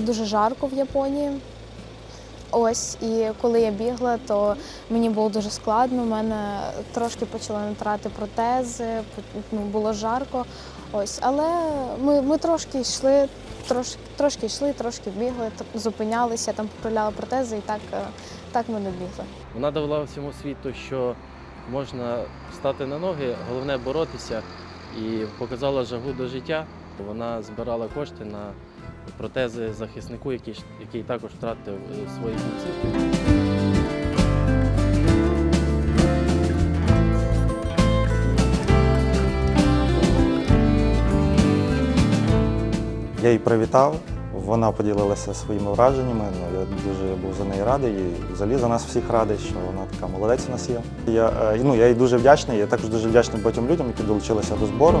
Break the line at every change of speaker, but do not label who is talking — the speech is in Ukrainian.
дуже жарко в Японії. Ось, і коли я бігла, то мені було дуже складно. У мене трошки почали натрати протези, ну, було жарко. Ось, але ми, ми трошки йшли, трошки, трошки йшли, трошки бігли, зупинялися, там поправляли протези, і так, е, так ми не бігли.
Вона довела всьому світу, що можна встати на ноги, головне боротися, і показала жагу до життя. Вона збирала кошти на протези захиснику, який, який також втратив е, свої кінцівки.
Я її привітав, вона поділилася своїми враженнями. Ну, я дуже був за неї радий і взагалі за нас всіх радий, що вона така молодець у нас є. Я, е, ну, я їй дуже вдячний, я також дуже вдячний багатьом людям, які долучилися до збору.